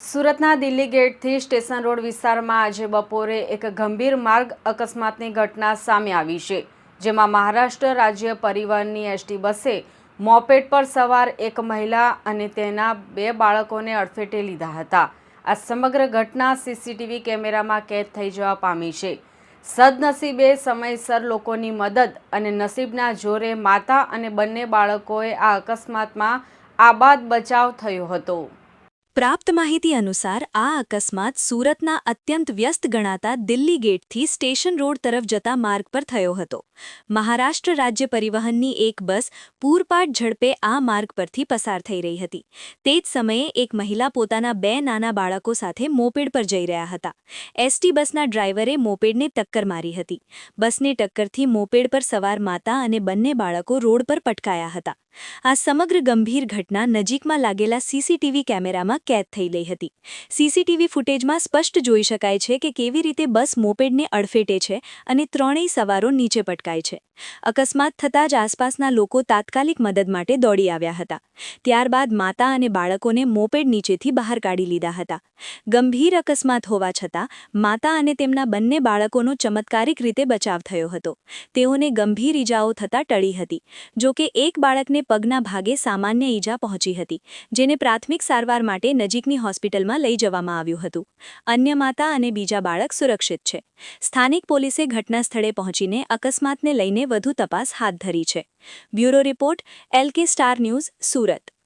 સુરતના Delhi ગેટથી station road વિસ્તારમાં આજે બપોરે એક ગંભીર માર્ગ અકસ્માતની ઘટના સામે આવી છે, જેમાં મહારાષ્ટ્ર રાજ્ય પરિવહનની એસટી બસે મોપેડ પર સવાર એક મહિલા અને તેના બે બાળકોને અડફેટે લીધા હતા. આ સમગ્ર ઘટના સીસીટીવી કેમેરામાં કેદ થઈ જવા પામી છે. સદનસીબે સમયસર લોકોની મદદ અને નસીબના જોરે માતા અને બંને બાળકોએ આ અકસ્માતમાં આબાદ બચાવ થયો હતો. પ્રાપ્ત માહિતી અનુસાર આ અકસ્માત સુરતના અત્યંત વ્યસ્ત ગણાતા દિલ્હી ગેટથી સ્ટેશન રોડ તરફ જતા માર્ગ પર થયો હતો. મહારાષ્ટ્ર રાજ્ય પરિવહનની એક બસ પૂરપાટ ઝડપે આ માર્ગ પરથી પસાર થઈ રહી હતી. તે જ સમયે એક મહિલા પોતાના બે નાના બાળકો સાથે મોપેડ પર જઈ રહ્યા હતા. એસટી બસના ડ્રાઈવરે મોપેડને ટક્કર મારી હતી. બસને ટક્કરથી મોપેડ પર સવાર માતા અને બંને બાળકો રોડ પર પટકાયા હતા. આ સમગ્ર ગંભીર ઘટના નજીકમાં લાગેલા સીસીટીવી કેમેરામાં કેદ થઈ ગઈ હતી. સીસીટીવી ફૂટેજમાં સ્પષ્ટ જોઈ શકાય છે કે કેવી રીતે બસ મોપેડને અડફેટે છે અને ત્રણેય સવારો નીચે પટકાય છે. અકસ્માત થતાં જ આસપાસના લોકો તાત્કાલિક મદદ માટે દોડી આવ્યા હતા. ત્યારબાદ માતા અને બાળકોને મોપેડ નીચેથી બહાર કાઢી લીધા હતા. ગંભીર અકસ્માત હોવા છતાં, માતા અને તેમના બંને બાળકોનો ચમત્કારિક રીતે બચાવ થયો હતો. તેઓને ગંભીર ઈજાઓ થતાં ટળી હતી. જો કે એક બાળકને પગના ભાગે સામાન્ય ઈજા પહોંચી હતી, જેને પ્રાથમિક સારવાર માટે નજીકની હોસ્પિટલમાં લઈ જવામાં આવ્યું હતું. અન્ય માતા અને બીજા બાળક સુરક્ષિત છે. સ્થાનિક પોલીસે ઘટના સ્થળે પહોંચીને અકસ્માતને લઈને વધુ તપાસ હાથ ધરી છે. Bureau report LK star news, Surat.